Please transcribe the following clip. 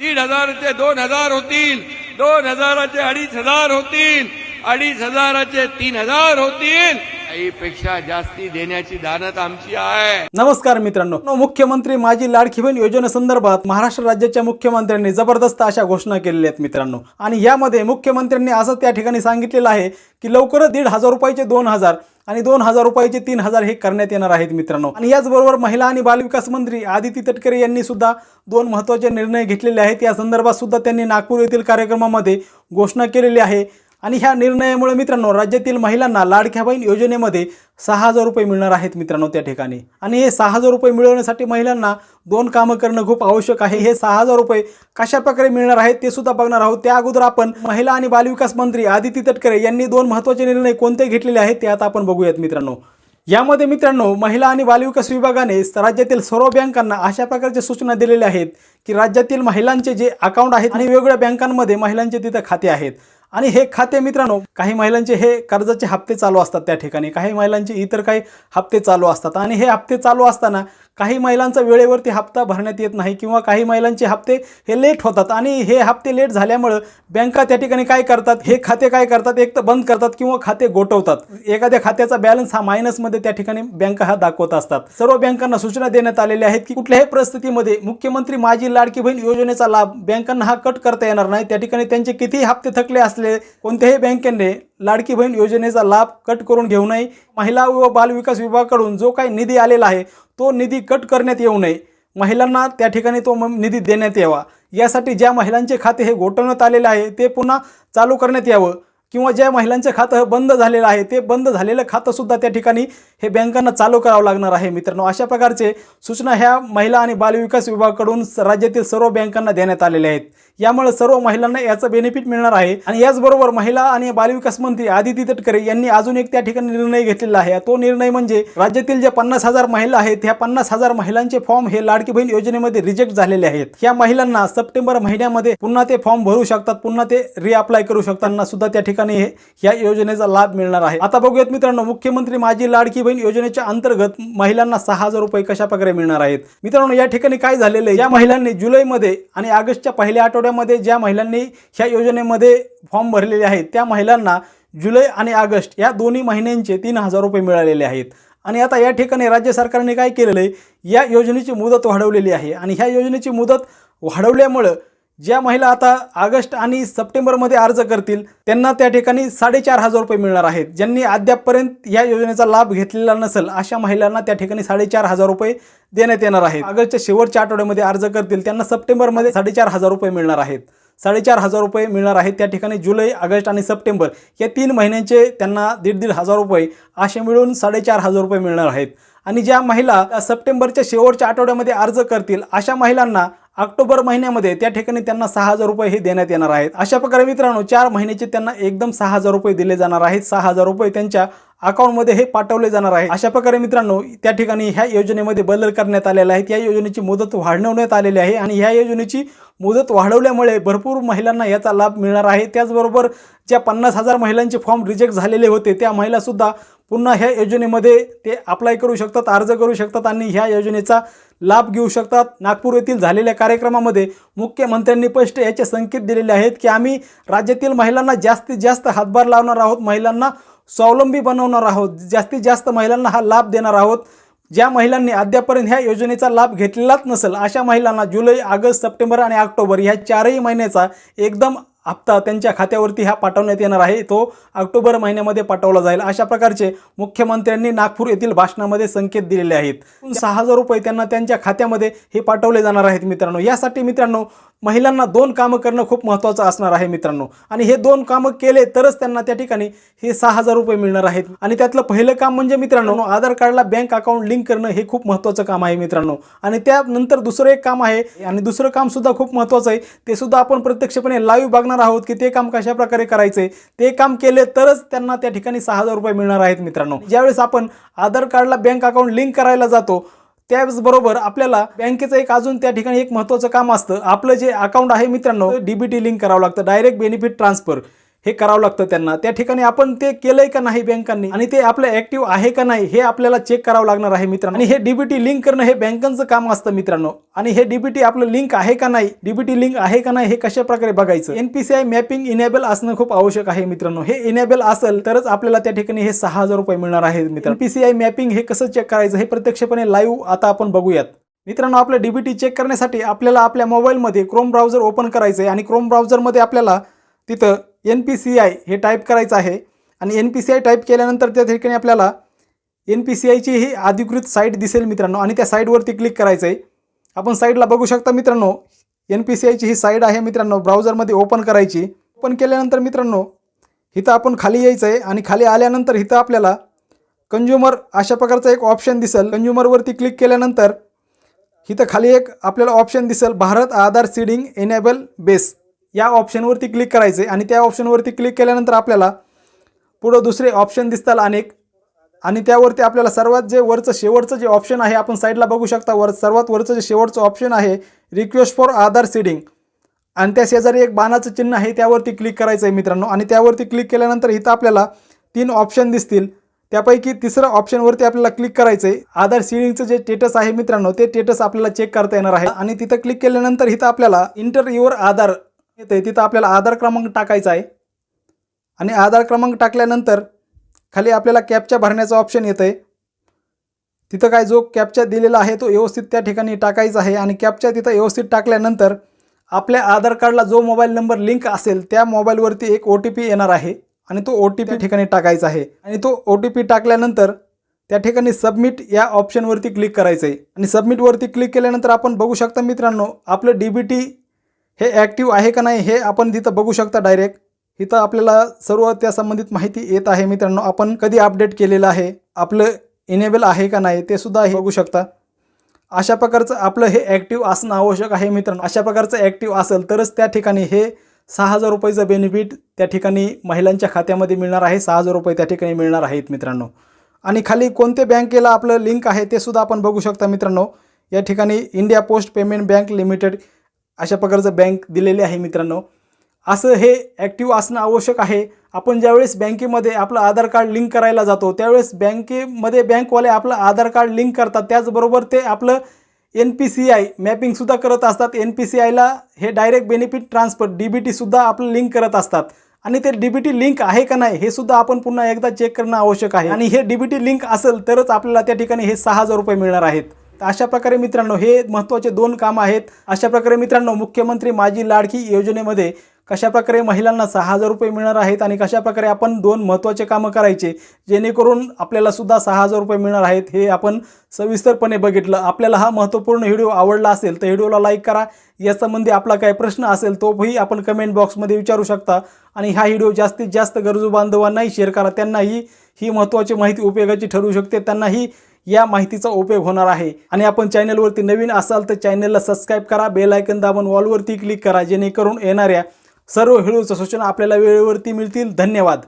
दीड हजाराचे दोन हजार होतील. दोन हजाराचे अडीच हजार होतील. अडीच हजाराचे तीन हजार होतील. पेक्षा जास्ती देण्याची दानत आमची आहे. नमस्कार मित्रांनो. मुख्यमंत्री माझी लाडकी बहीण योजनेसंदर्भात महाराष्ट्र राज्याच्या मुख्यमंत्र्यांनी जबरदस्त अशा घोषणा केलेल्या आहेत मित्रांनो. आणि यामध्ये मुख्यमंत्र्यांनी असं त्या ठिकाणी सांगितलेलं आहे की लवकरच दीड हजार रुपयाचे दोन हजार आणि दोन हजार रुपयाचे तीन हजार हे करण्यात येणार आहेत मित्रांनो. आणि याचबरोबर महिला आणि बालविकास मंत्री आदिती तटकरे यांनी सुद्धा दोन महत्त्वाचे निर्णय घेतलेले आहेत. या संदर्भात सुद्धा त्यांनी नागपूर येथील कार्यक्रमामध्ये घोषणा केलेली आहे. आणि ह्या निर्णयामुळे मित्रांनो राज्यातील महिलांना लाडक्या बहीण योजनेमध्ये सहा हजार रुपये मिळणार आहेत मित्रांनो त्या ठिकाणी. आणि हे सहा हजार रुपये मिळवण्यासाठी महिलांना दोन कामं करणं खूप आवश्यक आहे. हे सहा हजार रुपये कशा प्रकारे मिळणार आहेत ते सुद्धा बघणार आहोत. त्या अगोदर आपण महिला आणि बालविकास मंत्री आदिती तटकरे यांनी दोन महत्त्वाचे निर्णय कोणते घेतलेले आहेत ते आता आपण बघूयात मित्रांनो. यामध्ये मित्रांनो महिला आणि बालविकास विभागाने राज्यातील सर्व बँकांना अशा प्रकारच्या सूचना दिलेल्या आहेत की राज्यातील महिलांचे जे अकाउंट आहेत आणि वेगवेगळ्या बँकांमध्ये महिलांचे तिथं खाते आहेत. आणि हे खाते मित्रांनो काही महिलांचे हे कर्जाचे हप्ते चालू असतात त्या ठिकाणी. काही महिलांचे इतर काही हप्ते चालू असतात. आणि हे हप्ते चालू असताना काही महिलांचा वेळेवरती हप्ता भरण्यात येत नाही किंवा काही महिलांचे हप्ते हे लेट होतात आणि हे हप्ते लेट झाल्यामुळं बँका त्या ठिकाणी काय करतात? हे खाते काय करतात? एक तर बंद करतात किंवा खाते गोठवतात. एखाद्या खात्याचा बॅलन्स हा मायनसमध्ये त्या ठिकाणी बँका हा दाखवत असतात. सर्व बँकांना सूचना देण्यात आलेल्या आहेत की कुठल्याही परिस्थितीमध्ये मुख्यमंत्री माझी लाडकी बहीण योजनेचा लाभ बँकांना हा कट करता येणार नाही. त्या ठिकाणी त्यांचे कितीही हप्ते थकले असले कोणत्याही बँकेने लाडकी बहीण योजनेचा लाभ कट करून घेऊ नये. महिला व बालविकास विभागाकडून जो काही निधी आलेला आहे तो निधी कट करण्यात येऊ नये. महिलांना त्या ठिकाणी तो म- निधी देण्यात यावा. यासाठी ज्या महिलांचे खाते हे गोठवण्यात आलेले आहे ते पुन्हा चालू करण्यात यावं. किंवा ज्या महिलांचं खातं बंद झालेलं आहे ते बंद झालेलं खातंसुद्धा त्या ठिकाणी हे बँकांना चालू करावं लागणार आहे. मित्रांनो अशा प्रकारचे सूचना ह्या महिला आणि बालविकास विभागाकडून राज्यातील सर्व बँकांना देण्यात आलेल्या आहेत. यामुळे सर्व महिलांना याचं बेनिफिट मिळणार आहे. आणि याचबरोबर महिला आणि बालविकास मंत्री आदिती तटकरे यांनी अजून एक त्या ठिकाणी निर्णय घेतलेला आहे. तो निर्णय म्हणजे राज्यातील ज्या पन्नास हजार महिला आहेत ह्या पन्नास हजार महिलांचे फॉर्म हे लाडकी बहीण योजनेमध्ये रिजेक्ट झालेले आहेत. ह्या महिलांना सप्टेंबर महिन्यामध्ये पुन्हा ते फॉर्म भरू शकतात पुन्हा ते रिअप्लाय करू शकताना सुद्धा त्या ठिकाणी हे या योजनेचा लाभ मिळणार आहे. आता बघूयात मित्रांनो मुख्यमंत्री माझी लाडकी बहीण योजनेच्या अंतर्गत महिलांना सहा हजार रुपये कशा प्रकारे मिळणार आहेत? मित्रांनो या ठिकाणी काय झालेलं आहे? या महिलांनी जुलैमध्ये आणि ऑगस्टच्या पहिल्या आठवड्यामध्ये ज्या महिलांनी ह्या योजनेमध्ये फॉर्म भरलेले आहेत त्या महिलांना जुलै आणि ऑगस्ट या दोन्ही महिन्यांचे तीन हजार रुपये मिळालेले आहेत. आणि आता या ठिकाणी राज्य सरकारने काय केलेलं आहे? या योजनेची मुदत वाढवलेली आहे. आणि ह्या योजनेची मुदत वाढवल्यामुळं ज्या महिला आता ऑगस्ट आणि सप्टेंबरमध्ये अर्ज करतील त्यांना त्या ठिकाणी साडेचार हजार रुपये मिळणार आहेत. ज्यांनी अद्यापपर्यंत या योजनेचा लाभ घेतलेला नसेल अशा महिलांना त्या ठिकाणी साडेचार हजार रुपये देण्यात येणार आहेत. ऑगस्टच्या शेवटच्या आठवड्यामध्ये अर्ज करतील त्यांना सप्टेंबरमध्ये साडेचार हजार रुपये मिळणार आहेत. साडेचार हजार रुपये मिळणार आहेत त्या ठिकाणी जुलै ऑगस्ट आणि सप्टेंबर या तीन महिन्यांचे त्यांना दीड दीड हजार रुपये असे मिळून साडेचार हजार रुपये मिळणार आहेत. आणि ज्या महिला सप्टेंबरच्या शेवटच्या आठवड्यामध्ये अर्ज करतील अशा महिलांना ऑक्टोबर महिन्यामध्ये त्या ठिकाणी त्यांना सहा हजार रुपये हे देण्यात येणार आहेत. अशा प्रकारे मित्रांनो चार महिन्याचे त्यांना एकदम सहा हजार रुपये दिले जाणार आहेत. सहा हजार रुपये त्यांच्या अकाउंटमध्ये हे पाठवले जाणार आहे. अशा प्रकारे मित्रांनो त्या ठिकाणी ह्या योजनेमध्ये बदल करण्यात आलेला आहे. या योजनेची मुदत वाढवण्यात आलेली आहे आणि ह्या योजनेची मुदत वाढवल्यामुळे भरपूर महिलांना याचा लाभ मिळणार आहे. त्याचबरोबर ज्या पन्नास हजार महिलांचे फॉर्म रिजेक्ट झालेले होते त्या महिलासुद्धा पुन्हा ह्या योजनेमध्ये ते अप्लाय करू शकतात अर्ज करू शकतात आणि ह्या योजनेचा लाभ घेऊ शकतात. नागपूर येथील झालेल्या कार्यक्रमामध्ये मुख्यमंत्र्यांनी स्पष्ट याचे संकेत दिलेले आहेत की आम्ही राज्यातील महिलांना जास्तीत जास्त हातभार लावणार आहोत. महिलांना स्वावलंबी बनवणार आहोत. जास्तीत जास्त महिलांना हा लाभ देणार आहोत. ज्या महिलांनी अद्यापर्यंत ह्या योजनेचा लाभ घेतलेलाच नसेल अशा महिलांना जुलै ऑगस्ट सप्टेंबर आणि ऑक्टोबर ह्या चारही महिन्याचा एकदम हप्ता त्यांच्या खात्यावरती हा पाठवण्यात येणार आहे. तो ऑक्टोबर महिन्यामध्ये पाठवला जाईल. अशा प्रकारचे मुख्यमंत्र्यांनी नागपूर येथील भाषणामध्ये संकेत दिलेले आहेत. सहा हजार रुपये त्यांना त्यांच्या खात्यामध्ये हे पाठवले जाणार आहेत मित्रांनो. यासाठी मित्रांनो महिलांना दोन कामं करणं खूप महत्त्वाचं असणार आहे मित्रांनो. आणि हे दोन कामं केले तरच त्यांना त्या ठिकाणी हे सहा हजार रुपये मिळणार आहेत. आणि त्यातलं पहिलं काम म्हणजे मित्रांनो आधार कार्डला बँक अकाउंट लिंक करणं हे खूप महत्त्वाचं काम आहे मित्रांनो. आणि त्यानंतर दुसरं एक काम आहे आणि दुसरं काम सुद्धा खूप महत्त्वाचं आहे ते सुद्धा आपण प्रत्यक्षपणे लाईव्ह बघणार आहोत की ते काम कशा प्रकारे करायचे ते काम केले तरच त्यांना त्या ठिकाणी सहा हजार रुपये मिळणार आहेत मित्रांनो. ज्यावेळेस आपण आधार कार्डला बँक अकाउंट लिंक करायला जातो त्याचबरोबर आपल्याला बँकेचं एक अजून त्या ठिकाणी एक महत्त्वाचं काम असतं. आपलं जे अकाउंट आहे मित्रांनो डीबीटी लिंक करावं लागतं. डायरेक्ट बेनिफिट ट्रान्सफर हे करावं लागतं त्यांना. त्या ठिकाणी आपण ते केलंय का नाही बँकांनी? आणि ते आपलं ऍक्टिव्ह आहे का नाही हे आपल्याला चेक करावं लागणार आहे मित्रांनो. आणि हे डीबीटी लिंक करणं हे बँकांचं काम असतं मित्रांनो. आणि हे डीबीटी आपलं लिंक आहे का नाही डीबीटी लिंक आहे का नाही हे कशा प्रकारे बघायचं एनपीसीआय मॅपिंग इनेबल असणं खूप आवश्यक आहे मित्रांनो. हे इनेबल असेल तरच आपल्याला त्या ठिकाणी हे सहा हजार रुपये मिळणार आहे मित्रांनो. एनपीसीआय मॅपिंग हे कसं चेक करायचं हे प्रत्यक्षपणे लाईव्ह आता आपण बघूयात. मित्रांनो आपलं डीबीटी चेक करण्यासाठी आपल्याला आपल्या मोबाईलमध्ये क्रोम ब्राउझर ओपन करायचं आहे आणि क्रोम ब्राउझरमध्ये आपल्याला तिथं एन पी सी आय हे टाईप करायचं आहे. आणि N P C I type केल्यानंतर त्या ठिकाणी आपल्याला एन पी सी आयची ही अधिकृत साईट दिसेल मित्रांनो. आणि त्या साईटवरती क्लिक करायचं आहे आपण साईडला बघू शकता मित्रांनो एन पी सी आयची ही साईट आहे मित्रांनो ब्राउझरमध्ये ओपन करायची. ओपन केल्यानंतर मित्रांनो इथं आपण खाली यायचं आहे आणि खाली आल्यानंतर इथं आपल्याला कंज्युमर अशा प्रकारचा एक ऑप्शन दिसेल. कंझ्युमरवरती क्लिक केल्यानंतर इथं खाली एक आपल्याला ऑप्शन दिसेल. Bharat Aadhaar seeding enable base. या ऑप्शनवरती क्लिक करायचे आणि त्या ऑप्शनवरती क्लिक केल्यानंतर आपल्याला पुढं दुसरे ऑप्शन दिसतात अनेक. आणि त्यावरती आपल्याला सर्वात जे वरचं शेवटचं जे ऑप्शन आहे आपण साईडला बघू शकता वर सर्वात वरचं जे शेवटचं ऑप्शन आहे रिक्वेस्ट फॉर आधार सीडिंग आणि त्या शेजारी एक बाणाचं चिन्ह आहे त्यावरती क्लिक करायचं आहे मित्रांनो. आणि त्यावरती क्लिक केल्यानंतर इथं आपल्याला तीन ऑप्शन दिसतील. त्यापैकी तिसरं ऑप्शनवरती आपल्याला क्लिक करायचं आहे आधार सीडिंगचं जे स्टेटस आहे मित्रांनो ते स्टेटस आपल्याला चेक करता येणार आहे. आणि तिथं क्लिक केल्यानंतर इथं आपल्याला इंटर युअर आधार येतं तिथं आपल्याला आधार क्रमांक टाकायचा आहे. आणि आधार क्रमांक टाकल्यानंतर खाली आपल्याला कॅपच्या भरण्याचं ऑप्शन येतं आहे तिथं काय जो कॅपच्या दिलेला आहे तो व्यवस्थित त्या ठिकाणी टाकायचा आहे. आणि कॅपच्या तिथं व्यवस्थित टाकल्यानंतर आपल्या आधार कार्डला जो मोबाईल नंबर लिंक असेल त्या मोबाईलवरती एक ओ टी पी येणार आहे. आणि तो ओ टी पी ठिकाणी टाकायचा आहे. आणि तो ओ टी पी टाकल्यानंतर त्या ठिकाणी सबमिट या ऑप्शनवरती क्लिक करायचं आहे आणि सबमिटवरती क्लिक केल्यानंतर आपण बघू शकता मित्रांनो आपलं डी बी टी हे ॲक्टिव्ह आहे का नाही हे आपण तिथं बघू शकता डायरेक्ट इथं आपल्याला सर्व त्या संबंधित माहिती येत आहे मित्रांनो. आपण कधी अपडेट केलेलं आहे आपलं इनेबल आहे का नाही ते सुद्धा हे बघू शकता. अशा प्रकारचं आपलं हे ॲक्टिव्ह असणं आवश्यक आहे मित्रांनो. अशा प्रकारचं ॲक्टिव्ह असेल तरच त्या ठिकाणी हे सहा हजार रुपयाचं बेनिफिट त्या ठिकाणी महिलांच्या खात्यामध्ये मिळणार आहे. सहा हजार रुपये त्या ठिकाणी मिळणार आहेत मित्रांनो. आणि खाली कोणते बँकेला आपलं लिंक आहे ते सुद्धा आपण बघू शकता मित्रांनो. या ठिकाणी India post payment bank limited अशा प्रकारचं बँक दिलेले आहे मित्रांनो. असं हे ॲक्टिव्ह असणं आवश्यक आहे. आपण ज्यावेळेस बँकेमध्ये आपलं आधार कार्ड लिंक करायला जातो त्यावेळेस बँकेमध्ये बँकवाले आपलं आधार कार्ड लिंक करतात. त्याचबरोबर ते आपलं एन पी सी आय मॅपिंगसुद्धा करत असतात. एन पी सी आयला हे direct benefit transfer D B टीसुद्धा आपलं लिंक करत असतात. आणि ते डी बी टी लिंक आहे का नाही हे सुद्धा आपण पुन्हा एकदा चेक करणं आवश्यक आहे. आणि हे डी बी टी लिंक असेल तरच आपल्याला त्या ठिकाणी हे सहा हजार रुपये मिळणार आहेत. तर अशा प्रकारे मित्रांनो हे महत्त्वाचे दोन कामं आहेत. अशा प्रकारे मित्रांनो मुख्यमंत्री माझी लाडकी योजनेमध्ये कशा प्रकारे महिलांना सहा हजार रुपये मिळणार आहेत आणि कशा प्रकारे आपण दोन महत्त्वाचे कामं करायचे जेणेकरून आपल्याला सुद्धा सहा हजार रुपये मिळणार आहेत हे आपण सविस्तरपणे बघितलं. आपल्याला हा महत्त्वपूर्ण व्हिडिओ आवडला असेल तर व्हिडिओला लाईक करा. यासंबंधी आपला काही प्रश्न असेल तोही आपण कमेंट बॉक्समध्ये विचारू शकता. आणि हा व्हिडिओ जास्तीत जास्त गरजू बांधवांनाही शेअर करा. त्यांनाही ही महत्त्वाची माहिती उपयोगाची ठरू शकते. त्यांनाही या माहितीचा उपयोग होणार आहे. आणि आपण चॅनलवरती नवीन असाल तर चॅनलला सबस्क्राईब करा बेल आयकन दाबून वॉलवरती क्लिक करा जेणेकरून येणाऱ्या सर्व व्हिडिओच्या सूचना आपल्याला वेळेवरती मिळतील. धन्यवाद.